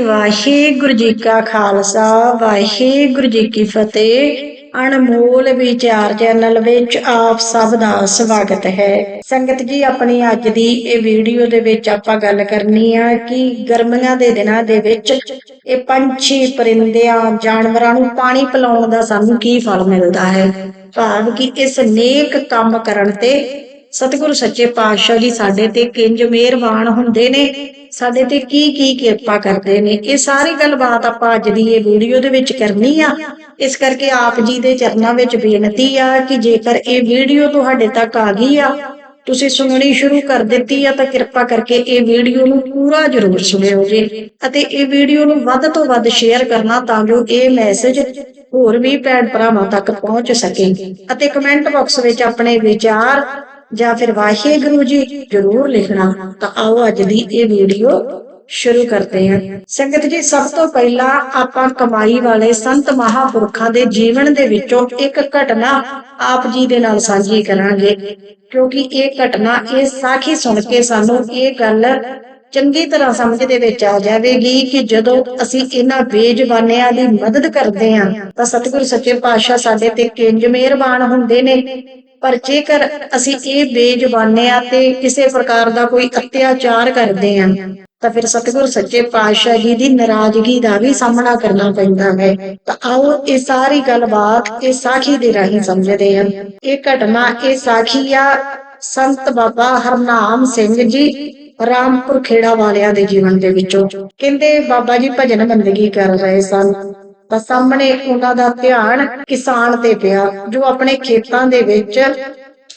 ਵਾਹਿਗੁਰੂ ਜੀ ਕਾ ਖਾਲਸਾ, ਵਾਹਿਗੁਰੂ ਜੀ ਕੀ ਫਤਿਹ। ਅਨਮੋਲ ਵਿਚਾਰ ਚੈਨਲ ਵਿੱਚ ਆਪ ਸਭ ਦਾ ਸਵਾਗਤ ਹੈ। ਸੰਗਤ ਜੀ, ਆਪਣੀ ਅੱਜ ਦੀ ਇਹ ਵੀਡੀਓ ਦੇ ਵਿੱਚ ਆਪਾਂ ਗੱਲ ਕਰਨੀ ਆ ਕਿ ਗਰਮੀਆਂ ਦੇ ਦਿਨਾਂ ਦੇ ਵਿੱਚ ਇਹ ਪੰਛੀ, ਪਰਿੰਦਿਆਂ, ਜਾਨਵਰਾਂ ਨੂੰ ਪਾਣੀ ਪਿਲਾਉਣ ਦਾ ਸਾਨੂੰ ਕੀ ਫਲ ਮਿਲਦਾ ਹੈ? ਭਾਵ ਕਿ ਇਸ ਨੇਕ ਕੰਮ ਕਰਨ ਤੇ ਸਤਿਗੁਰੂ ਸੱਚੇ ਪਾਤਸ਼ਾਹ ਜੀ ਸਾਡੇ ਤੇ ਕਿੰਜ ਮਿਹਰਬਾਨ ਹੁੰਦੇ ਨੇ। ਸਾਡੇ ਤੇ ਕੀ ਕੀ ਕਿਰਪਾ ਕਰਦੇ ਨੇ। ਇਹ ਸਾਰੀ ਗੱਲਬਾਤ ਆਪਾਂ ਅੱਜ ਦੀ ਇਹ ਵੀਡੀਓ ਦੇ ਵਿੱਚ ਕਰਨੀ ਆ। ਇਸ ਕਰਕੇ ਆਪ ਜੀ ਦੇ ਚਰਨਾਂ ਵਿੱਚ ਬੇਨਤੀ ਆ ਕਿ ਜੇਕਰ ਇਹ ਵੀਡੀਓ ਤੁਹਾਡੇ ਤੱਕ ਆ ਗਈ ਆ, ਤੁਸੀਂ ਸੁਣਨੀ ਸ਼ੁਰੂ ਕਰ ਦਿੱਤੀ ਆ, ਤਾਂ ਕਿਰਪਾ ਕਰਕੇ ਇਹ ਵੀਡੀਓ ਨੂੰ ਪੂਰਾ ਜ਼ਰੂਰ ਸੁਣਿਓ ਜੀ। ਅਤੇ ਇਹ ਵੀਡੀਓ ਨੂੰ ਵੱਧ ਤੋਂ ਵੱਧ ਸ਼ੇਅਰ ਕਰਨਾ ਤਾਂ ਜੋ ਇਹ ਮੈਸੇਜ ਹੋਰ ਵੀ ਭੈਣ ਭਰਾਵਾਂ ਤੱਕ ਪਹੁੰਚ ਸਕੇ। ਅਤੇ ਕਮੈਂਟ ਬਾਕਸ ਵਿੱਚ ਆਪਣੇ ਵਿਚਾਰ ਜਾਂ ਫਿਰ ਵਾਹਿਗੁਰੂ ਜੀ ਜ਼ਰੂਰ ਲਿਖਣਾ, ਤਾਂ ਆਓ ਅੱਜ ਦੀ ਇਹ ਵੀਡੀਓ ਸ਼ੁਰੂ ਕਰਦੇ ਹਾਂ। ਸੰਗਤ ਜੀ, ਸਭ ਤੋਂ ਪਹਿਲਾਂ ਆਪਾਂ ਕਮਾਈ ਵਾਲੇ ਸੰਤ ਮਹਾਪੁਰਖਾਂ ਦੇ ਜੀਵਨ ਦੇ ਵਿੱਚੋਂ ਇੱਕ ਘਟਨਾ ਆਪ ਜੀ ਦੇ ਨਾਲ ਸਾਂਝੀ ਕਰਾਂਗੇ, ਕਿਉਂਕਿ ਇਹ ਘਟਨਾ, ਇਹ ਸਾਖੀ ਸੁਣ ਕੇ ਸਾਨੂੰ ਇਹ ਗੱਲ ਚੰਗੀ ਤਰ੍ਹਾਂ ਸਮਝ ਦੇ ਵਿੱਚ ਆ ਜਾਵੇਗੀ ਕਿ ਜਦੋਂ ਅਸੀਂ ਇਹਨਾਂ ਬੇਜਬਾਨਿਆਂ ਦੀ ਮਦਦ ਕਰਦੇ ਹਾਂ, ਤਾਂ ਸਤਿਗੁਰੂ ਸੱਚੇ ਪਾਤਸ਼ਾਹ ਸਾਡੇ ਤੇ ਕਿੰਜ ਮਿਹਰਬਾਨ ਹੁੰਦੇ ਨੇ। ਪਰ ਜੇਕਰ ਅਸੀਂ ਇਹ ਬੇਜ਼ੁਬਾਨਿਆਂ ਤੇ ਕਿਸੇ ਪ੍ਰਕਾਰ ਦਾ ਕੋਈ ਅਤਿਆਚਾਰ ਕਰਦੇ ਹਾਂ, ਤਾਂ ਫਿਰ ਸਤਿਗੁਰ ਸੱਚੇ ਪਾਤਸ਼ਾਹ ਜੀ ਦੀ ਨਾਰਾਜ਼ਗੀ ਦਾ ਵੀ ਸਾਹਮਣਾ ਕਰਨਾ ਪੈਂਦਾ ਹੈ। ਤਾਂ ਆਓ ਇਹ ਸਾਰੀ ਗੱਲਬਾਤ ਇਹ ਸਾਖੀ ਦੇ ਰਾਹੀਂ ਸਮਝਦੇ ਹਾਂ। ਇਹ ਘਟਨਾ, ਇਹ ਸਾਖੀ ਆ ਸੰਤ ਬਾਬਾ ਹਰਨਾਮ ਸਿੰਘ ਜੀ ਰਾਮਪੁਰ ਖੇੜਾ ਵਾਲਿਆਂ ਦੇ ਜੀਵਨ ਦੇ ਵਿੱਚੋਂ। ਕਹਿੰਦੇ, ਬਾਬਾ ਜੀ ਭਜਨ ਬੰਦਗੀ ਕਰ ਰਹੇ ਸਨ। ਤਾਂ ਸਾਹਮਣੇ ਉਹਨਾਂ ਦਾ ਧਿਆਨ ਕਿਸਾਨ ਤੇ ਪਿਆ, ਜੋ ਆਪਣੇ ਖੇਤਾਂ ਦੇ ਵਿੱਚ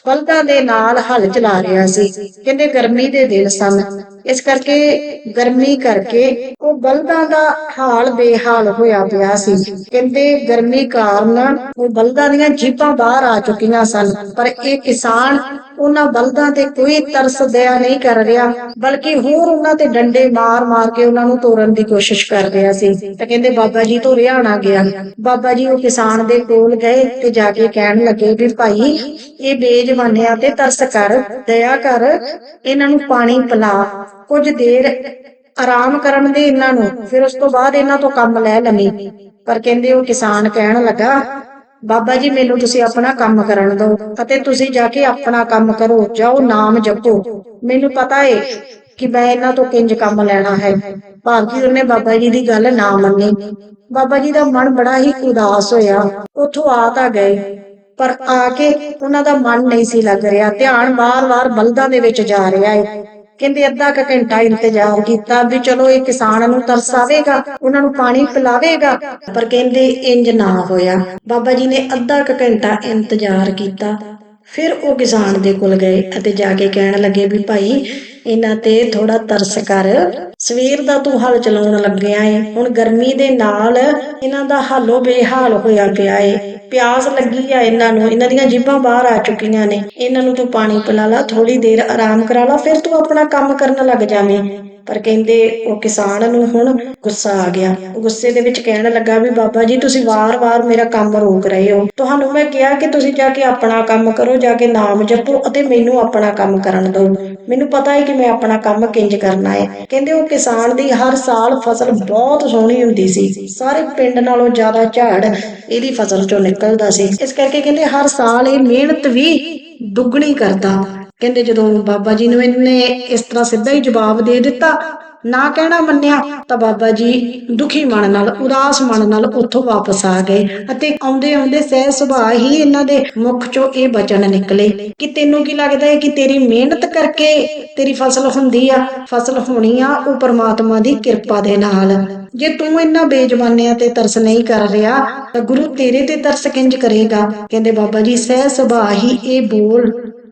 ਬਲਦਾਂ ਦੇ ਨਾਲ ਹਲ ਚਲਾ ਰਿਹਾ ਸੀ। ਕਹਿੰਦੇ ਗਰਮੀ ਦੇ ਦਿਨ ਸਨ। ਇਸ ਕਰਕੇ ਗਰਮੀ ਕਰਕੇ ਉਹ ਬਲਦਾਂ ਦਾ ਹਾਲ ਬੇਹਾਲ ਹੋਇਆ ਪਿਆ ਸੀ। ਕਹਿੰਦੇ ਗਰਮੀ ਕਾਰਨ ਉਹ ਬਲਦਾਂ ਦੀਆਂ ਜੀਭਾਂ ਬਾਹਰ ਆ ਚੁੱਕੀਆਂ ਸਨ। ਪਰ ਇਹ ਕਿਸਾਨ ਉਹਨਾਂ ਬਲਦਾਂ ਤੇ ਕੋਈ ਤਰਸ ਦਇਆ ਨਹੀਂ ਕਰ ਰਿਹਾ, ਬਲਕਿ ਹੋਰ ਉਹਨਾਂ ਤੇ ਡੰਡੇ ਮਾਰ-ਮਾਰ ਕੇ ਉਹਨਾਂ ਨੂੰ ਤੋੜਨ ਦੀ ਕੋਸ਼ਿਸ਼ ਕਰ ਰਿਹਾ ਸੀ। ਤਾਂ ਕਹਿੰਦੇ ਬਾਬਾ ਜੀ ਤੋਂ ਰਿਹਾਣਾ ਗਿਆ। ਬਾਬਾ ਜੀ ਉਹ ਕਿਸਾਨ ਦੇ ਕੋਲ ਗਏ ਤੇ ਜਾ ਕੇ ਕਹਿਣ ਲੱਗੇ ਵੀ ਭਾਈ, ਇਹ ਬੇਜਵਾਨਿਆਂ ਤੇ ਤਰਸ ਕਰ, ਦਇਆ ਕਰ, ਇਹਨਾਂ ਨੂੰ ਪਾਣੀ ਪਿਲਾ। ਕੁਝ ਦੇਰ ਆਰਾਮ ਕਰਨ ਦੇ ਇਹਨਾਂ ਨੂੰ, ਫਿਰ ਉਸ ਤੋਂ ਬਾਅਦ ਇਹਨਾਂ ਤੋਂ ਕੰਮ ਲੈ ਲਵੀਂ। ਪਰ ਕਹਿੰਦੇ ਉਹ ਕਿਸਾਨ ਕਹਿਣ ਲੱਗਾ ਬਾਬਾ ਜੀ, ਮੈਨੂੰ ਤੁਸੀਂ ਆਪਣਾ ਕੰਮ ਕਰਨ ਦਿਓ ਅਤੇ ਤੁਸੀਂ ਜਾ ਕੇ ਆਪਣਾ ਕੰਮ ਕਰੋ, ਜਾਓ, ਨਾਮ ਜਪੋ। ਮੈਨੂੰ ਪਤਾ ਏ ਕਿ ਮੈਂ ਇਹਨਾਂ ਤੋਂ ਕਿੰਜ ਕੰਮ ਲੈਣਾ ਹੈ। ਭਾਵ ਉਹਨੇ ਬਾਬਾ ਜੀ ਦੀ ਗੱਲ ਨਾ ਮੰਨੀ। ਬਾਬਾ ਜੀ ਦਾ ਮਨ ਬੜਾ ਹੀ ਉਦਾਸ ਹੋਇਆ। ਉੱਥੋਂ ਆ ਤਾਂ ਗਏ, ਪਰ ਆ ਕੇ ਉਹਨਾਂ ਦਾ ਮਨ ਨਹੀਂ ਸੀ ਲੱਗ ਰਿਹਾ। ਧਿਆਨ ਵਾਰ-ਵਾਰ ਬਲਦਾਂ ਦੇ ਵਿੱਚ ਜਾ ਰਿਹਾ ਹੈ ਕਹਿੰਦੇ ਅੱਧਾ ਕੁ ਘੰਟਾ ਇੰਤਜ਼ਾਰ ਕੀਤਾ ਵੀ ਚਲੋ ਇਹ ਕਿਸਾਨ ਨੂੰ ਤਰਸ ਆਵੇਗਾ ਉਹਨਾਂ ਨੂੰ ਪਾਣੀ ਪਿਲਾਵੇਗਾ, ਪਰ ਕਹਿੰਦੇ ਇੰਜ ਨਾ ਹੋਇਆ। ਬਾਬਾ ਜੀ ਨੇ ਅੱਧਾ ਕੁ ਘੰਟਾ ਇੰਤਜ਼ਾਰ ਕੀਤਾ। ਫਿਰ ਉਹ ਕਿਸਾਨ ਦੇ ਕੋਲ ਗਏ ਅਤੇ ਜਾ ਕੇ ਕਹਿਣ ਲੱਗੇ ਵੀ ਭਾਈ ਇਹਨਾਂ ਤੇ ਥੋੜਾ ਤਰਸ ਕਰ। ਸਵੇਰ ਦਾ ਤੂੰ ਹਲ ਚਲਾਉਣ ਲੱਗਿਆ ਏ। ਹੁਣ ਗਰਮੀ ਦੇ ਨਾਲ ਇਹਨਾਂ ਦਾ ਹਾਲੋ ਬੇਹਾਲ ਹੋਇਆ ਪਿਆ ਏ। ਪਿਆਸ ਲੱਗੀ ਆ ਇਹਨਾਂ ਨੂੰ। ਇਹਨਾਂ ਦੀਆਂ ਜੀਭਾਂ ਬਾਹਰ ਆ ਚੁੱਕੀਆਂ ਨੇ। ਇਹਨਾਂ ਨੂੰ ਤੂੰ ਪਾਣੀ ਪਿਲਾ ਲਾ ਥੋੜੀ ਦੇਰ ਆਰਾਮ ਕਰਾ ਲਾ, ਫਿਰ ਤੂੰ ਆਪਣਾ ਕੰਮ ਕਰਨ ਲੱਗ ਜਾਵੇਂ। ਪਰ ਕਹਿੰਦੇ ਉਹ ਕਿਸਾਨ ਨੂੰ ਹੁਣ ਗੁੱਸਾ ਆ ਗਿਆ। ਗੁੱਸੇ ਦੇ ਵਿੱਚ ਕਹਿਣ ਲੱਗਾ ਵੀ, ਬਾਬਾ ਜੀ, ਤੁਸੀਂ ਵਾਰ-ਵਾਰ ਮੇਰਾ ਕੰਮ ਰੋਕ ਰਹੇ ਹੋ। ਤੁਹਾਨੂੰ ਮੈਂ ਕਿਹਾ ਕਿ ਤੁਸੀਂ ਜਾ ਕੇ ਆਪਣਾ ਕੰਮ ਕਰੋ, ਜਾ ਕੇ ਨਾਮ ਜਪੋ ਅਤੇ ਮੈਨੂੰ ਆਪਣਾ ਕੰਮ ਕਰਨ ਦਿਓ। ਮੈਨੂੰ ਪਤਾ ਹੈ ਕਿ ਮੈਂ ਆਪਣਾ ਕੰਮ ਕਿੰਜ ਕਰਨਾ ਹੈ। ਕਹਿੰਦੇ ਉਹ ਕਿਸਾਨ ਦੀ ਹਰ ਸਾਲ ਫਸਲ ਬਹੁਤ ਸੋਹਣੀ ਹੁੰਦੀ ਸੀ। ਸਾਰੇ ਪਿੰਡ ਨਾਲੋਂ ਜ਼ਿਆਦਾ ਝਾੜ ਇਹਦੀ ਫਸਲ ਚੋਂ ਨਿਕਲਦਾ ਸੀ। ਇਸ ਕਰਕੇ ਕਹਿੰਦੇ ਹਰ ਸਾਲ ਇਹ ਮਿਹਨਤ ਵੀ ਦੁੱਗਣੀ ਕਰਦਾ। ਕਹਿੰਦੇ ਜਦੋਂ ਬਾਬਾ ਜੀ ਨੂੰ ਇਹਨੇ ਇਸ ਤਰ੍ਹਾਂ ਸਿੱਧਾ ਹੀ ਜਵਾਬ ਦੇ ਦਿੱਤਾ, ਨਾ ਕਹਿਣਾ ਮੰਨਿਆ, ਤਾਂ ਬਾਬਾ ਜੀ ਦੁਖੀ ਮਨ ਨਾਲ, ਉਦਾਸ ਮਨ ਨਾਲ ਉੱਥੋਂ ਵਾਪਸ ਆ ਗਏ ਅਤੇ ਆਉਂਦੇ ਆਉਂਦੇ ਸਹਿ ਸੁਭਾਅ ਹੀ ਇਹਨਾਂ ਦੇ ਮੁਖ ਚੋਂ ਇਹ ਬਚਨ ਨਿਕਲੇ ਕਿ ਤੈਨੂੰ ਕੀ ਲੱਗਦਾ ਹੈ ਕਿ ਤੇਰੀ ਮਿਹਨਤ ਕਰਕੇ ਤੇਰੀ ਫਸਲ ਹੁੰਦੀ ਆ? ਫਸਲ ਹੋਣੀ ਆ ਉਹ ਪਰਮਾਤਮਾ ਦੀ ਕਿਰਪਾ ਦੇ ਨਾਲ। ਜੇ ਤੂੰ ਇਹਨਾਂ ਬੇਜਮਾਨਿਆਂ ਤੇ ਤਰਸ ਨਹੀਂ ਕਰ ਰਿਹਾ, ਤਾਂ ਗੁਰੂ ਤੇਰੇ ਤੇ ਤਰਸ ਕਿੰਜ ਕਰੇਗਾ? ਕਹਿੰਦੇ ਬਾਬਾ ਜੀ, ਸਹਿ ਸੁਭਾਅ ਹੀ ਇਹ ਬੋਲ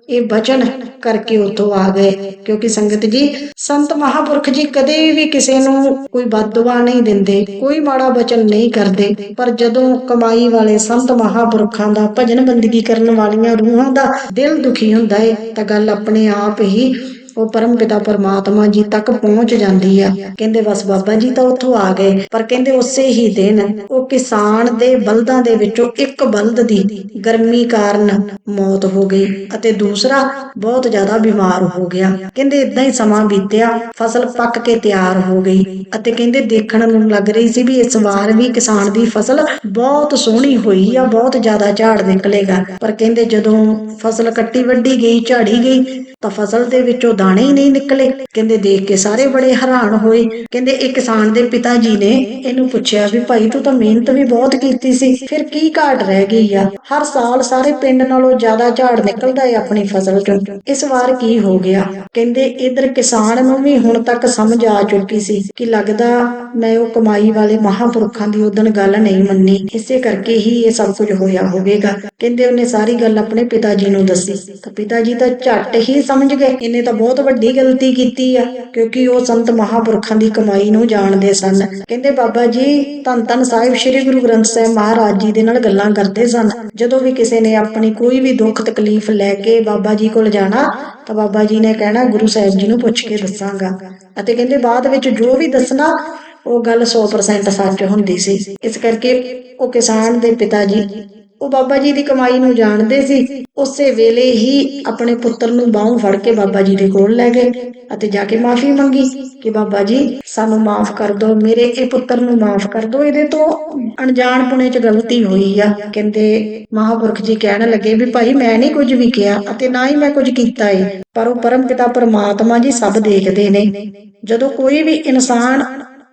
ਇਹ ਬਚਨ ਕਰਕੇ ਉਤੋਂ ਆ ਗਏ। ਕਿਉਂਕਿ ਸੰਗਤ ਜੀ, ਸੰਤ ਮਹਾਪੁਰਖ ਜੀ ਕਦੇ ਵੀ ਕਿਸੇ ਨੂੰ ਕੋਈ ਬਦਦੁਆ ਨਹੀਂ ਦਿੰਦੇ, ਕੋਈ ਮਾੜਾ ਬਚਨ ਨਹੀਂ ਕਰਦੇ। ਪਰ ਜਦੋਂ ਕਮਾਈ ਵਾਲੇ ਸੰਤ ਮਹਾਪੁਰਖਾਂ ਦਾ ਭਜਨ ਬੰਦਗੀ ਕਰਨ ਵਾਲੀਆਂ ਰੂਹਾਂ ਦਾ ਦਿਲ ਦੁਖੀ ਹੁੰਦਾ ਏ, ਤਾਂ ਗੱਲ ਆਪਣੇ ਆਪ ਹੀ ਉਹ ਪਰਮ ਪਿਤਾ ਪਰਮਾਤਮਾ ਜੀ ਤੱਕ ਪਹੁੰਚ ਜਾਂਦੀ ਆ। ਕਹਿੰਦੇ, ਬਸ ਬਾਬਾ ਜੀ ਤਾਂ ਉੱਥੋਂ ਆ ਗਏ। ਪਰ ਕਹਿੰਦੇ, ਉਸੇ ਹੀ ਦਿਨ ਉਹ ਕਿਸਾਨ ਦੇ ਬਲਦਾਂ ਦੇ ਵਿੱਚੋਂ ਇੱਕ ਬਲਦ ਦੀ ਗਰਮੀ ਕਾਰਨ ਮੌਤ ਹੋ ਗਈ ਅਤੇ ਦੂਸਰਾ ਬਹੁਤ ਜ਼ਿਆਦਾ ਬਿਮਾਰ ਹੋ ਗਿਆ। ਕਹਿੰਦੇ ਇਦਾਂ ਹੀ ਸਮਾਂ ਬੀਤਿਆ, ਫਸਲ ਪੱਕ ਕੇ ਤਿਆਰ ਹੋ ਗਈ ਅਤੇ ਕਹਿੰਦੇ, ਦੇਖਣ ਨੂੰ ਲੱਗ ਰਹੀ ਸੀ ਵੀ ਇਸ ਵਾਰ ਵੀ ਕਿਸਾਨ ਦੀ ਫਸਲ ਬਹੁਤ ਸੋਹਣੀ ਹੋਈ ਆ, ਬਹੁਤ ਜ਼ਿਆਦਾ ਝਾੜ ਨਿਕਲੇਗਾ। ਪਰ ਕਹਿੰਦੇ, ਜਦੋਂ ਫਸਲ ਕੱਟੀ ਵੱਢੀ ਗਈ, ਝਾੜੀ ਗਈ, ਤਾਂ ਫਸਲ ਦੇ ਵਿੱਚੋਂ ਦਾਣੇ ਹੀ ਨਹੀਂ ਨਿਕਲੇ। ਕਹਿੰਦੇ ਦੇਖ ਕੇ ਸਾਰੇ ਬੜੇ ਹੈਰਾਨ ਹੋਏ। ਕਹਿੰਦੇ ਇਹ ਕਿਸਾਨ ਦੇ ਪਿਤਾ ਜੀ ਨੇ ਇਹਨੂੰ ਪੁੱਛਿਆ ਵੀ ਭਾਈ ਤੂੰ ਤਾਂ ਮਿਹਨਤ ਵੀ ਬਹੁਤ ਕੀਤੀ ਸੀ, ਫਿਰ ਕੀ ਘਾਟ ਰਹਿ ਗਈ ਆ? ਹਰ ਸਾਲ ਸਾਰੇ ਪਿੰਡ ਨਾਲੋਂ ਜ਼ਿਆਦਾ ਝਾੜ ਨਿਕਲਦਾ ਹੈ ਆਪਣੀ ਫਸਲ ਚੋਂ। ਇਸ ਵਾਰ ਕੀ ਹੋ ਗਿਆ? ਕਹਿੰਦੇ ਇਧਰ ਕਿਸਾਨ ਨੂੰ ਵੀ ਹੁਣ ਤੱਕ ਸਮਝ ਆ ਚੁੱਕੀ ਸੀ ਕਿ ਲੱਗਦਾ ਮੈਂ ਉਹ ਕਮਾਈ ਵਾਲੇ ਮਹਾਪੁਰਖਾਂ ਦੀ ਉਦਣ ਗੱਲ ਨਹੀਂ ਮੰਨੀ। ਇਸੇ ਕਰਕੇ ਹੀ ਇਹ ਸਭ ਕੁਝ ਹੋਇਆ ਹੋਵੇਗਾ। ਕਹਿੰਦੇ ਉਹਨੇ ਸਾਰੀ ਗੱਲ ਆਪਣੇ ਪਿਤਾ ਜੀ ਨੂੰ ਦੱਸੀ। ਤਾਂ ਪਿਤਾ ਜੀ ਤਾਂ ਝੱਟ ਹੀ ਸਮਝ ਗਏ। ਇਹਨੇ ਤਾਂ ਬਹੁਤ ਬਹੁਤ ਵੱਡੀ ਗਲਤੀ ਕੀਤੀ ਆ, ਕਿਉਂਕਿ ਉਹ ਸੰਤ ਮਹਾਪੁਰਖਾਂ ਦੀ ਕਮਾਈ ਨੂੰ ਜਾਣਦੇ ਸਨ। ਕਹਿੰਦੇ ਬਾਬਾ ਜੀ, ਧੰਨ ਧੰਨ ਸਾਹਿਬ ਸ੍ਰੀ ਗੁਰੂ ਗ੍ਰੰਥ ਸਾਹਿਬ ਮਹਾਰਾਜ ਜੀ ਦੇ ਨਾਲ ਗੱਲਾਂ ਕਰਦੇ ਸਨ। ਜਦੋਂ ਵੀ ਕਿਸੇ ਨੇ ਆਪਣੀ ਕੋਈ ਵੀ ਦੁੱਖ ਤਕਲੀਫ ਲੈ ਕੇ ਬਾਬਾ ਜੀ ਕੋਲ ਜਾਣਾ, ਤਾਂ ਬਾਬਾ ਜੀ ਨੇ ਕਹਿਣਾ, ਗੁਰੂ ਸਾਹਿਬ ਜੀ ਨੂੰ ਪੁੱਛ ਕੇ ਦੱਸਾਂਗਾ। ਅਤੇ ਕਹਿੰਦੇ ਬਾਅਦ ਵਿੱਚ ਜੋ ਵੀ ਦੱਸਣਾ, ਉਹ ਗੱਲ 100% ਸੱਚ ਹੁੰਦੀ ਸੀ। ਇਸ ਕਰਕੇ ਉਹ ਕਿਸਾਨ ਦੇ ਪਿਤਾ ਜੀ ਉਹ ਬਾਬਾ ਜੀ ਦੀ ਕਮਾਈ ਨੂੰ ਜਾਣਦੇ ਸੀ। ਉਸੇ ਵੇਲੇ ਹੀ ਆਪਣੇ ਪੁੱਤਰ ਨੂੰ ਬਾਹੋਂ ਫੜ ਕੇ ਬਾਬਾ ਜੀ ਦੇ ਕੋਲ ਲੈ ਗਏ ਅਤੇ ਜਾ ਕੇ ਮਾਫੀ ਮੰਗੀ ਕਿ ਬਾਬਾ ਜੀ, ਸਾਨੂੰ ਮਾਫ ਕਰ ਦਿਓ, ਮੇਰੇ ਇਹ ਪੁੱਤਰ ਨੂੰ ਮਾਫ ਕਰ ਦਿਓ, ਇਹਦੇ ਤੋਂ ਅਣਜਾਣ ਪੁਣੇ ਚ ਗਲਤੀ ਹੋਈ ਆ। ਕਹਿੰਦੇ ਮਹਾਪੁਰਖ ਜੀ ਕਹਿਣ ਲੱਗੇ ਵੀ ਭਾਈ ਮੈਂ ਨਹੀਂ ਕੁਝ ਵੀ ਕਿਹਾ ਅਤੇ ਨਾ ਹੀ ਮੈਂ ਕੁਝ ਕੀਤਾ ਏ। ਪਰ ਉਹ ਪਰਮ ਪਿਤਾ ਪਰਮਾਤਮਾ ਜੀ ਸਭ ਦੇਖਦੇ ਨੇ। ਜਦੋਂ ਕੋਈ ਵੀ ਇਨਸਾਨ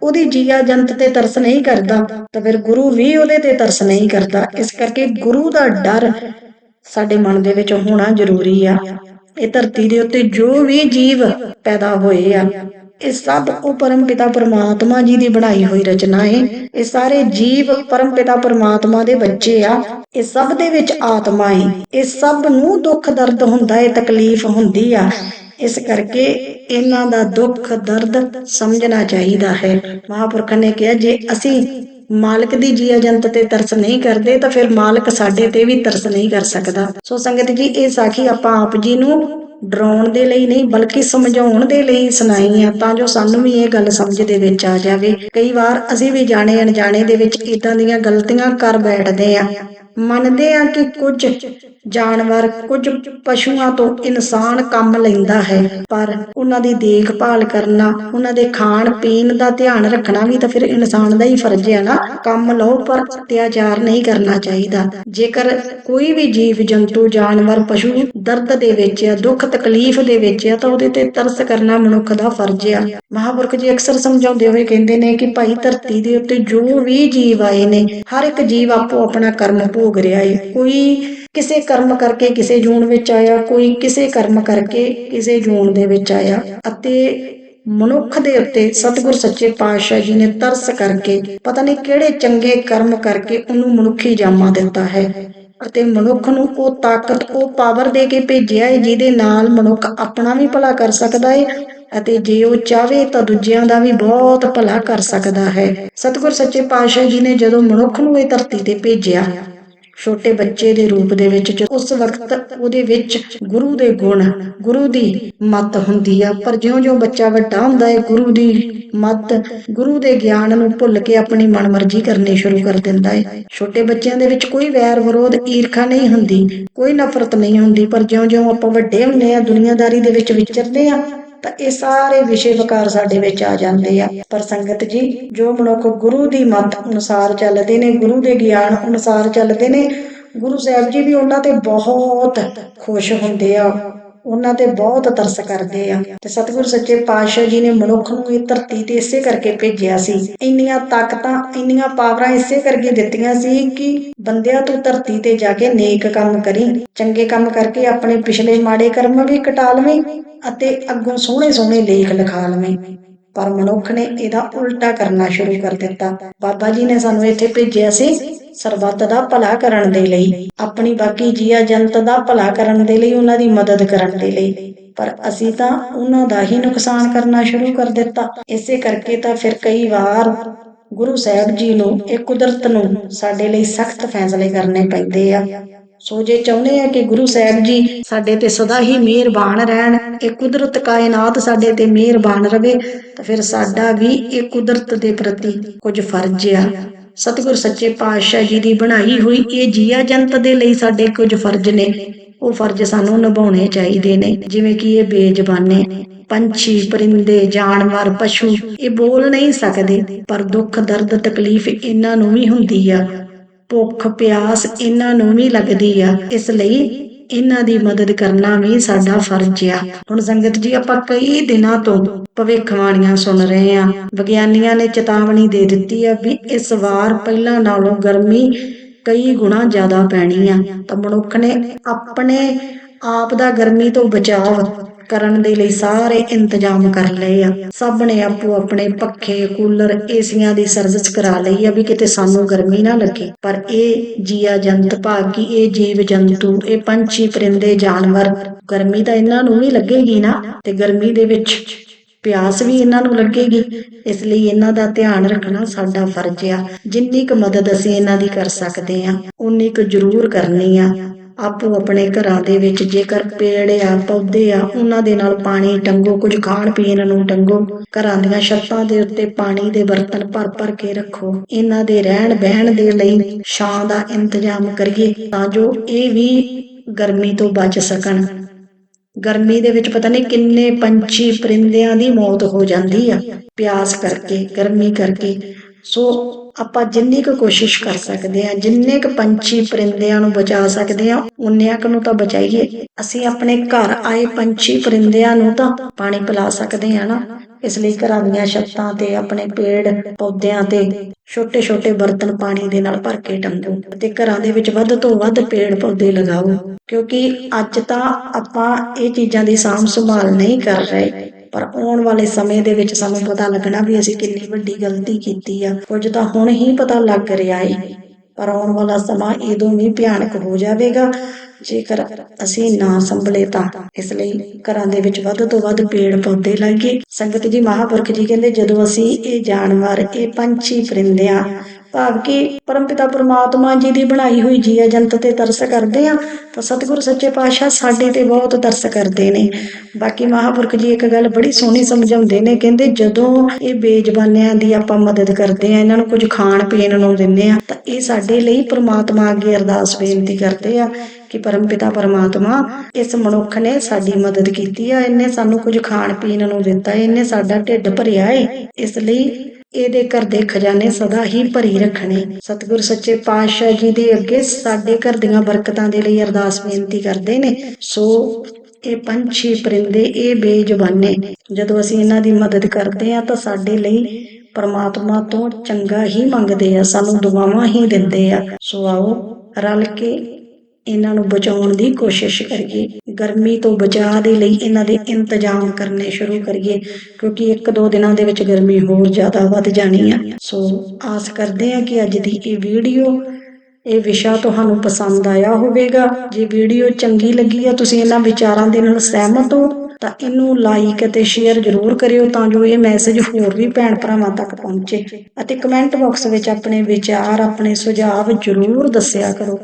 ਉਹਦੀ ਜੀਆ ਜੰਤ ਤੇ ਤਰਸ ਨਹੀਂ ਕਰਦਾ, ਤਾਂ ਫਿਰ ਗੁਰੂ ਵੀ ਉਹਦੇ ਤੇ ਤਰਸ ਨਹੀਂ ਕਰਦਾ। ਇਸ ਕਰਕੇ ਗੁਰੂ ਦਾ ਡਰ ਸਾਡੇ ਮਨ ਦੇ ਵਿੱਚ ਹੋਣਾ ਜ਼ਰੂਰੀ ਆ। ਇਹ ਧਰਤੀ ਦੇ ਉੱਤੇ ਜੋ ਵੀ ਜੀਵ ਪੈਦਾ ਹੋਏ ਆ, ਇਹ ਸਭ ਉਹ ਪਰਮ ਪਿਤਾ ਪਰਮਾਤਮਾ ਜੀ ਦੀ ਬਣਾਈ ਹੋਈ ਰਚਨਾ ਹੈ ਇਹ ਸਾਰੇ ਜੀਵ ਪਰਮ ਪਿਤਾ ਪਰਮਾਤਮਾ ਦੇ ਬੱਚੇ ਆ। ਇਹ ਸਭ ਦੇ ਵਿੱਚ ਆਤਮਾ ਹੈ ਇਹ ਸਭ ਨੂੰ ਦੁੱਖ ਦਰਦ ਹੁੰਦਾ ਹੈ ਤਕਲੀਫ ਹੁੰਦੀ ਆ। ਇਸ ਕਰਕੇ ਇਹਨਾਂ ਦਾ ਦੁੱਖ, ਦਰਦ ਸਮਝਣਾ ਚਾਹੀਦਾ ਹੈ। ਮਹਾਪੁਰਖ ਨੇ ਕਿਹਾ, ਜੇ ਅਸੀਂ ਮਾਲਕ ਦੀ ਜੀਆ ਜੰਤ ਤੇ ਤਰਸ ਨਹੀਂ ਕਰਦੇ, ਤਾਂ ਫਿਰ ਮਾਲਕ ਸਾਡੇ ਤੇ ਵੀ ਤਰਸ ਨਹੀਂ ਕਰ ਸਕਦਾ। ਸੋ ਸੰਗਤ ਜੀ, ਇਹ ਸਾਖੀ ਆਪਾਂ ਆਪ ਜੀ ਨੂੰ ਡਰਾਉਣ ਦੇ ਲਈ ਨਹੀਂ, ਬਲਕਿ ਸਮਝਾਉਣ ਦੇ ਲਈ ਸੁਣਾਈ ਆ, ਤਾਂ ਜੋ ਸਾਨੂੰ ਵੀ ਇਹ ਗੱਲ ਸਮਝ ਦੇ ਵਿੱਚ ਆ ਜਾਵੇ। ਕਈ ਵਾਰ ਅਸੀਂ ਵੀ ਜਾਣੇ ਅਣਜਾਣੇ ਦੇ ਵਿੱਚ ਇਦਾਂ ਦੀਆਂ ਗਲਤੀਆਂ ਕਰ ਬੈਠਦੇ ਆ। ਮੰਨਦੇ ਆ ਕਿ ਕੁਝ ਜਾਨਵਰ ਕੁਝ ਪਸ਼ੂਆਂ ਤੋਂ ਇਨਸਾਨ ਕੰਮ ਲੈਂਦਾ ਹੈ, ਪਰ ਉਹਨਾਂ ਦੀ ਦੇਖਭਾਲ ਕਰਨਾ, ਉਹਨਾਂ ਦੇ ਖਾਣ ਪੀਣ ਦਾ ਧਿਆਨ ਰੱਖਣਾ ਵੀ ਤਾਂ ਫਿਰ ਇਨਸਾਨ ਦਾ ਹੀ ਫਰਜ਼ ਹੈ ਨਾ। ਕੰਮ ਲਓ, ਪਰ ਅਤਿਆਚਾਰ ਨਹੀਂ ਕਰਨਾ ਚਾਹੀਦਾ। ਜੇਕਰ ਕੋਈ ਵੀ ਜੀਵ, ਜੰਤੂ, ਜਾਨਵਰ, ਪਸ਼ੂ ਦਰਦ ਦੇ ਵਿੱਚ ਆ, ਦੁੱਖ, ਤਕਲੀਫ ਦੇ ਵਿੱਚ ਆ, ਤਾਂ ਉਹਦੇ ਤੇ ਤਰਸ ਕਰਨਾ ਮਨੁੱਖ ਦਾ ਫਰਜ਼ ਆ। ਮਹਾਪੁਰਖ ਜੀ ਅਕਸਰ ਸਮਝਾਉਂਦੇ ਹੋਏ ਕਹਿੰਦੇ ਨੇ ਕਿ ਭਾਈ ਧਰਤੀ ਦੇ ਉੱਤੇ ਜੋ ਵੀ ਜੀਵ ਆਏ ਨੇ, ਹਰ ਇੱਕ ਜੀਵ ਆਪੋ ਆਪਣਾ ਕਰਮ ਭੋਗ ਰਿਹਾ ਹੈ ਕੋਈ ਕਿਸੇ ਕਰਮ ਕਰਕੇ ਕਿਸੇ ਜੂਨ ਵਿੱਚ ਆਇਆ, ਕੋਈ ਕਿਸੇ ਕਰਮ ਕਰਕੇ ਕਿਸੇ ਜੂਨ ਦੇ ਵਿੱਚ ਆਇਆ ਅਤੇ ਮਨੁੱਖ ਦੇ ਉੱਤੇ ਸਤਿਗੁਰ ਸੱਚੇ ਪਾਤਸ਼ਾਹ ਜੀ ਨੇ ਤਰਸ ਕਰਕੇ ਪਤਾ ਨਹੀਂ ਕਿਹੜੇ ਚੰਗੇ ਕਰਮ ਕਰਕੇ ਉਹਨੂੰ ਮਨੁੱਖੀ ਜਾਮਾ ਦਿੱਤਾ ਹੈ ਅਤੇ ਮਨੁੱਖ ਨੂੰ ਉਹ ਤਾਕਤ, ਉਹ ਪਾਵਰ ਦੇ ਕੇ ਭੇਜਿਆ ਹੈ ਜਿਹਦੇ ਨਾਲ ਮਨੁੱਖ ਆਪਣਾ ਵੀ ਭਲਾ ਕਰ ਸਕਦਾ ਹੈ ਅਤੇ ਜੇ ਉਹ ਚਾਹੇ ਤਾਂ ਦੂਜਿਆਂ ਦਾ ਵੀ ਬਹੁਤ ਭਲਾ ਕਰ ਸਕਦਾ ਹੈ। ਸਤਿਗੁਰ ਸੱਚੇ ਪਾਤਸ਼ਾਹ ਜੀ ਨੇ ਜਦੋਂ ਮਨੁੱਖ ਨੂੰ ਇਹ ਧਰਤੀ ਤੇ ਭੇਜਿਆ ਛੋਟੇ ਬੱਚੇ ਦੇ ਰੂਪ ਦੇ ਵਿੱਚ ਉਸ ਵਕਤ ਉਹਦੇ ਵਿੱਚ ਗੁਰੂ ਦੇ ਗੁਣ, ਗੁਰੂ ਦੀ ਮੱਤ ਹੁੰਦੀ ਆ। ਪਰ ਜਿਉਂ-ਜਿਉਂ ਬੱਚਾ ਵੱਡਾ ਹੁੰਦਾ ਹੈ ਗੁਰੂ ਦੀ ਮੱਤ, ਗੁਰੂ ਦੇ ਗਿਆਨ ਨੂੰ ਭੁੱਲ ਕੇ ਆਪਣੀ ਮਨਮਰਜ਼ੀ ਕਰਨੀ ਸ਼ੁਰੂ ਕਰ ਦਿੰਦਾ ਹੈ ਛੋਟੇ ਬੱਚਿਆਂ ਦੇ ਵਿੱਚ ਕੋਈ ਵੈਰ ਵਿਰੋਧ, ਈਰਖਾ ਨਹੀਂ ਹੁੰਦੀ, ਕੋਈ ਨਫ਼ਰਤ ਨਹੀਂ ਹੁੰਦੀ। ਪਰ ਜਿਉਂ-ਜਿਉਂ ਆਪਾਂ ਵੱਡੇ ਹੁੰਦੇ ਆ, ਦੁਨੀਆਦਾਰੀ ਦੇ ਵਿੱਚ ਵਿਚਰਦੇ ਆ ਤਾਂ ਇਹ ਸਾਰੇ ਵਿਸ਼ੇ ਵਿਕਾਰ ਸਾਡੇ ਵਿੱਚ ਆ ਜਾਂਦੇ ਆ। ਪਰ ਸੰਗਤ ਜੀ, ਜੋ ਮਨੁੱਖ ਗੁਰੂ ਦੀ ਮੱਤ ਅਨੁਸਾਰ ਚੱਲਦੇ ਨੇ, ਗੁਰੂ ਦੇ ਗਿਆਨ ਅਨੁਸਾਰ ਚੱਲਦੇ ਨੇ, ਗੁਰੂ ਸਾਹਿਬ ਜੀ ਵੀ ਉਹਨਾਂ ਤੇ ਬਹੁਤ ਖੁਸ਼ ਹੁੰਦੇ ਆ। ਉਹਨਾਂ ਤੇ ਬਹੁਤ ਤਰਸ ਕਰਦੇ ਆ। ਤੇ ਸਤਿਗੁਰ ਸੱਚੇ ਪਾਤਸ਼ਾਹ ਜੀ ਨੇ ਮਨੁੱਖ ਨੂੰ ਇਹ ਧਰਤੀ ਤੇ ਇਸੇ ਕਰਕੇ ਭੇਜਿਆ ਸੀ। ਇੰਨੀਆਂ ਤਾਕਤਾਂ, ਇੰਨੀਆਂ ਪਾਵਰਾਂ ਇਸੇ ਕਰਕੇ ਦਿੱਤੀਆਂ ਸੀ ਕਿ ਬੰਦਿਆਂ ਤੂੰ ਧਰਤੀ ਤੇ ਜਾ ਕੇ ਨੇਕ ਕੰਮ ਕਰੀ। ਚੰਗੇ ਕੰਮ ਕਰਕੇ ਆਪਣੇ ਪਿਛਲੇ ਮਾੜੇ ਕਰਮ ਵੀ ਕਟਾ ਲਵੇਂ ਅਤੇ ਅੱਗੋਂ ਸੋਹਣੇ ਸੋਹਣੇ ਲੇਖ ਲਿਖਾ ਲਵੇਂ। ਪਰ ਮਨੁੱਖ ਨੇ ਇਹਦਾ ਉਲਟਾ ਕਰਨਾ ਸ਼ੁਰੂ ਕਰ ਦਿੱਤਾ। ਬਾਬਾ ਜੀ ਨੇ ਸਾਨੂੰ ਇੱਥੇ ਭੇਜਿਆ ਸੀ ਸਰਬੱਤ ਦਾ ਭਲਾ ਕਰਨ ਦੇ ਲਈ, ਆਪਣੀ ਬਾਕੀ ਜੀਆ ਜੰਤ ਦਾ ਭਲਾ ਕਰਨ ਦੇ ਲਈ, ਉਹਨਾਂ ਦੀ ਮਦਦ ਕਰਨ ਦੇ ਲਈ। ਪਰ ਅਸੀਂ ਤਾਂ ਉਹਨਾਂ ਦਾ ਹੀ ਨੁਕਸਾਨ ਕਰਨਾ ਸ਼ੁਰੂ ਕਰ ਦਿੱਤਾ। ਇਸੇ ਕਰਕੇ ਤਾਂ ਫਿਰ ਕਈ ਵਾਰ ਗੁਰੂ ਸਾਹਿਬ ਜੀ ਨੂੰ ਇਹ ਕੁਦਰਤ ਨੂੰ ਸਾਡੇ ਲਈ ਸਖਤ ਫੈਸਲੇ ਕਰਨੇ ਪੈਂਦੇ ਆ। ਸੋ ਜੇ ਚਾਹੁੰਦੇ ਆ ਕਿ ਗੁਰੂ ਸਾਹਿਬ ਜੀ ਸਾਡੇ ਤੇ ਸਦਾ ਹੀ ਮਿਹਰਬਾਨ ਰਹਿਣ, ਇਹ ਕੁਦਰਤ ਕਾਇਨਾਤ ਸਾਡੇ ਤੇ ਮਿਹਰਬਾਨ ਰਵੇ, ਤਾਂ ਫਿਰ ਸਾਡਾ ਵੀ ਇਹ ਕੁਦਰਤ ਦੇ ਪ੍ਰਤੀ ਕੁਝ ਫਰਜ਼ ਆ। ਸਤਿਗੁਰ ਸੱਚੇ ਪਾਤਸ਼ਾਹ ਜੀ ਦੀ ਬਣਾਈ ਹੋਈ ਇਹ ਜੀਆ ਜੰਤ ਦੇ ਲਈ ਸਾਡੇ ਕੁਝ ਫਰਜ਼ ਨੇ। ਉਹ ਫਰਜ਼ ਸਾਨੂੰ ਨਿਭਾਉਣੇ ਚਾਹੀਦੇ ਨੇ, ਜਿਵੇਂ ਕਿ ਇਹ ਬੇਜ਼ਬਾਨੇ, ਪੰਛੀ, ਪਰਿੰਦੇ, ਜਾਨਵਰ, ਪਸ਼ੂ, ਇਹ ਬੋਲ ਨਹੀਂ ਸਕਦੇ, ਪਰ ਦੁੱਖ, ਦਰਦ, ਤਕਲੀਫ ਇਹਨਾਂ ਨੂੰ ਵੀ ਹੁੰਦੀ ਆ। ਭੁੱਖ, ਪਿਆਸ ਇਹਨਾਂ ਨੂੰ ਵੀ ਲੱਗਦੀ ਆ। ਇਸ ਲਈ ਇਹਨਾਂ ਦੀ ਮਦਦ ਕਰਨਾ ਵੀ ਸਾਡਾ ਫਰਜ਼ ਆ। ਹੁਣ ਸੰਗਤ ਜੀ, ਆਪਾਂ ਕਈ ਦਿਨਾਂ ਤੋਂ ਭਵਿੱਖਬਾਣੀਆਂ ਸੁਣ ਰਹੇ ਆ। ਵਿਗਿਆਨੀਆਂ ਨੇ ਚੇਤਾਵਨੀ ਦੇ ਦਿੱਤੀ ਆ ਵੀ ਇਸ ਵਾਰ ਪਹਿਲਾਂ ਨਾਲੋਂ ਗਰਮੀ ਕਈ ਗੁਣਾ ਜ਼ਿਆਦਾ ਪੈਣੀ ਆ। ਤਾਂ ਮਨੁੱਖ ਨੇ ਆਪਣੇ ਆਪ ਦਾ ਗਰਮੀ ਤੋਂ ਬਚਾਅ ਕਰਨ ਦੇ ਲਈ ਸਾਰੇ ਇੰਤਜ਼ਾਮ ਕਰ ਲਏ ਆ। ਸਭ ਨੇ ਆਪੋ ਆਪਣੇ ਪੱਖੇ, ਕੂਲਰ, ਏਸੀਆਂ ਦੀ ਸਰਵਿਸ ਕਰਾ ਲਈ ਆ ਵੀ ਕਿਤੇ ਸਾਨੂੰ ਗਰਮੀ ਨਾ ਲੱਗੇ। ਪਰ ਇਹ ਜੀਆ ਜੰਤ ਭਾਗੀ, ਇਹ ਜੀਵ ਜੰਤੂ, ਇਹ ਪੰਛੀ ਪਰਿੰਦੇ ਜਾਨਵਰ, ਗਰਮੀ ਤਾਂ ਇਹਨਾਂ ਨੂੰ ਵੀ ਲੱਗੇਗੀ ਨਾ ਤੇ ਗਰਮੀ ਦੇ ਵਿੱਚ ਪਿਆਸ ਵੀ ਇਹਨਾਂ ਨੂੰ ਲੱਗੇਗੀ। ਇਸ ਲਈ ਇਹਨਾਂ ਦਾ ਧਿਆਨ ਰੱਖਣਾ ਸਾਡਾ ਫਰਜ਼ ਆ। ਜਿੰਨੀ ਕੁ ਮਦਦ ਅਸੀਂ ਇਹਨਾਂ ਦੀ ਕਰ ਸਕਦੇ ਆ, ਉਨੀ ਕੁ ਜ਼ਰੂਰ ਕਰਨੀ ਆ। ਆਪੋ ਆਪਣੇ ਘਰਾਂ ਦੇ ਵਿੱਚ ਜੇਕਰ ਪੇੜ ਆ, ਪੌਦੇ ਆ, ਉਹਨਾਂ ਦੇ ਨਾਲ ਪਾਣੀ ਟੰਗੋ ਕੁਝ ਖਾਣ ਪੀਣ ਨੂੰ ਟੰਗੋ ਘਰਾਂ ਦੀਆਂ ਛੱਤਾਂ ਦੇ ਉੱਤੇ ਪਾਣੀ ਦੇ ਬਰਤਨ ਭਰ ਭਰ ਕੇ ਰੱਖੋ। ਇਹਨਾਂ ਦੇ ਰਹਿਣ ਬਹਿਣ ਦੇ ਲਈ ਛਾਂ ਦਾ ਇੰਤਜ਼ਾਮ ਕਰੀਏ ਤਾਂ ਜੋ ਇਹ ਵੀ ਗਰਮੀ ਤੋਂ ਬਚ ਸਕਣ। ਗਰਮੀ ਦੇ ਵਿੱਚ ਪਤਾ ਨਹੀਂ ਕਿੰਨੇ ਪੰਛੀ ਪਰਿੰਦਿਆਂ ਦੀ ਮੌਤ ਹੋ ਜਾਂਦੀ ਆ। ਪਿਆਸ ਕਰਕੇ, ਗਰਮੀ ਕਰਕੇ ਸੋ ਆਪਾਂ ਜਿੰਨੀ ਕੁ ਕੋਸ਼ਿਸ਼ ਕਰ ਸਕਦੇ ਆ ਜਿੰਨੇ ਕੁ ਪੰਛੀ ਪਰਿੰਦਿਆਂ ਨੂੰ ਬਚਾ ਸਕਦੇ ਆ ਉਨਿਆਂ ਕੁ ਨੂੰ ਤਾਂ ਬਚਾਈਏ। ਅਸੀਂ ਆਪਣੇ ਘਰ ਆਏ ਪੰਛੀ ਪਰਿੰਦਿਆਂ ਨੂੰ ਤਾਂ ਪਾਣੀ ਪਿਲਾ ਸਕਦੇ ਆ ਨਾ। ਇਸ ਲਈ ਘਰਾਂ ਦੀਆਂ ਛੱਤਾਂ ਤੇ, ਆਪਣੇ ਪੇੜ ਪੌਦਿਆਂ ਤੇ ਛੋਟੇ ਛੋਟੇ ਬਰਤਨ ਪਾਣੀ ਦੇ ਨਾਲ ਭਰ ਕੇ ਟੰਗੋ ਤੇ ਘਰਾਂ ਦੇ ਵਿੱਚ ਵੱਧ ਤੋਂ ਵੱਧ ਪੇੜ ਪੌਦੇ ਲਗਾਓ। ਕਿਉਂਕਿ ਅੱਜ ਤਾਂ ਆਪਾਂ ਇਹ ਚੀਜ਼ਾਂ ਦੀ ਸਾਂਭ ਸੰਭਾਲ ਨਹੀਂ ਕਰ ਰਹੇ। ਪਰ ਆਉਣ ਵਾਲੇ ਸਮੇਂ ਦੇ ਵਿੱਚ ਸਾਨੂੰ ਪਤਾ ਲੱਗਣਾ ਵੀ ਅਸੀਂ ਕਿੰਨੀ ਵੱਡੀ ਗਲਤੀ ਕੀਤੀ ਆ। ਕੁਝ ਤਾਂ ਹੁਣ ਹੀ ਪਤਾ ਲੱਗ ਰਿਹਾ ਏ। ਪਰ ਆਉਣ ਵਾਲਾ ਸਮਾਂ ਇਦੋਂ ਵੀ ਭਿਆਨਕ ਹੋ ਜਾਵੇਗਾ, ਜੇਕਰ ਅਸੀਂ ਨਾ ਸੰਭਲੇ ਤਾਂ। ਇਸ ਲਈ ਘਰਾਂ ਦੇ ਵਿੱਚ ਵੱਧ ਤੋਂ ਵੱਧ ਪੇੜ ਪੌਦੇ ਲਾਈਏ। ਸੰਗਤ ਜੀ ਮਹਾਪੁਰਖ ਜੀ ਕਹਿੰਦੇ, ਜਦੋਂ ਅਸੀਂ ਇਹ ਜਾਨਵਰ, ਇਹ ਪੰਛੀ ਪਰਿੰਦਿਆਂ ਭਾਵ ਕਿ ਪਰਮਪਿਤਾ ਪਰਮਾਤਮਾ ਜੀ ਦੀ ਬਣਾਈ ਹੋਈ ਜੀਵ ਜੰਤ ਤੇ ਤਰਸ ਕਰਦੇ ਆ, ਤਾਂ ਸਤਿਗੁਰ ਸੱਚੇ ਪਾਤਸ਼ਾਹ ਸਾਡੇ ਤੇ ਬਹੁਤ ਤਰਸ ਕਰਦੇ ਨੇ। ਬਾਕੀ ਮਹਾਪੁਰਖ ਜੀ ਇੱਕ ਗੱਲ ਬੜੀ ਸੋਹਣੀ ਸਮਝਾਉਂਦੇ ਨੇ, ਕਹਿੰਦੇ ਜਦੋਂ ਇਹ ਬੇਜ਼ਬਾਨਿਆਂ ਦੀ ਆਪਾਂ ਮਦਦ ਕਰਦੇ ਆ, ਇਹਨਾਂ ਨੂੰ ਕੁਝ ਖਾਣ ਪੀਣ ਨੂੰ ਦਿੰਦੇ ਆ, ਤਾਂ ਇਹ ਸਾਡੇ ਲਈ ਪ੍ਰਮਾਤਮਾ ਅੱਗੇ ਅਰਦਾਸ ਬੇਨਤੀ ਕਰਦੇ ਆ ਕਿ ਪਰਮਪਿਤਾ ਪਰਮਾਤਮਾ ਇਸ ਮਨੁੱਖ ਨੇ ਸਾਡੀ ਮਦਦ ਕੀਤੀ ਆ, ਇਹਨੇ ਸਾਨੂੰ ਕੁਝ ਖਾਣ ਪੀਣ ਨੂੰ ਦਿੱਤਾ, ਇਹਨੇ ਸਾਡਾ ਢਿੱਡ ਭਰਿਆ ਏ, ਇਸ ਲਈ ਇਹਦੇ ਘਰ ਦੇ ਖਜ਼ਾਨੇ ਸਦਾ ਹੀ ਭਰੀ ਰੱਖਣੇ। ਸਤਿਗੁਰ ਸੱਚੇ ਪਾਤਸ਼ਾਹ ਜੀ ਦੇ ਅੱਗੇ ਸਾਡੇ ਘਰ ਦੀਆਂ ਬਰਕਤਾਂ ਦੇ ਲਈ ਅਰਦਾਸ ਬੇਨਤੀ ਕਰਦੇ ਨੇ। ਸੋ ਇਹ ਪੰਛੀ ਪਰਿੰਦੇ, ਇਹ ਬੇਜ਼ੁਬਾਨੇ, ਜਦੋਂ ਅਸੀਂ ਇਹਨਾਂ ਦੀ ਮਦਦ ਕਰਦੇ ਆ ਤਾਂ ਸਾਡੇ ਲਈ ਪਰਮਾਤਮਾ ਤੋਂ ਚੰਗਾ ਹੀ ਮੰਗਦੇ ਆ, ਸਾਨੂੰ ਦੁਆਵਾਂ ਹੀ ਦਿੰਦੇ ਆ। ਸੋ ਆਓ ਰਲ ਕੇ ਇਹਨਾਂ ਨੂੰ ਬਚਾਉਣ ਦੀ ਕੋਸ਼ਿਸ਼ ਕਰੀਏ। ਗਰਮੀ ਤੋਂ ਬਚਾਅ ਦੇ ਲਈ ਇਹਨਾਂ ਦੇ ਇੰਤਜ਼ਾਮ ਕਰਨੇ ਸ਼ੁਰੂ ਕਰੀਏ, ਕਿਉਂਕਿ ਇੱਕ ਦੋ ਦਿਨਾਂ ਦੇ ਵਿੱਚ ਗਰਮੀ ਹੋਰ ਜ਼ਿਆਦਾ ਵੱਧ ਜਾਣੀ ਆ। ਸੋ ਆਸ ਕਰਦੇ ਆ ਕਿ ਅੱਜ ਦੀ ਇਹ ਵੀਡੀਓ, ਇਹ ਵਿਸ਼ਾ ਤੁਹਾਨੂੰ ਪਸੰਦ ਆਇਆ ਹੋਵੇਗਾ। ਜੇ ਵੀਡੀਓ ਚੰਗੀ ਲੱਗੀ ਆ, ਤੁਸੀਂ ਇਹਨਾਂ ਵਿਚਾਰਾਂ ਦੇ ਨਾਲ ਸਹਿਮਤ ਹੋ, ਤਾਂ ਇਹਨੂੰ ਲਾਈਕ ਅਤੇ ਸ਼ੇਅਰ ਜ਼ਰੂਰ ਕਰਿਓ ਤਾਂ ਜੋ ਇਹ ਮੈਸੇਜ ਹੋਰ ਵੀ ਭੈਣ ਭਰਾਵਾਂ ਤੱਕ ਪਹੁੰਚੇ। ਅਤੇ ਕਮੈਂਟ ਬਾਕਸ ਵਿੱਚ ਆਪਣੇ ਵਿਚਾਰ, ਆਪਣੇ ਸੁਝਾਅ ਜ਼ਰੂਰ ਦੱਸਿਆ ਕਰੋ।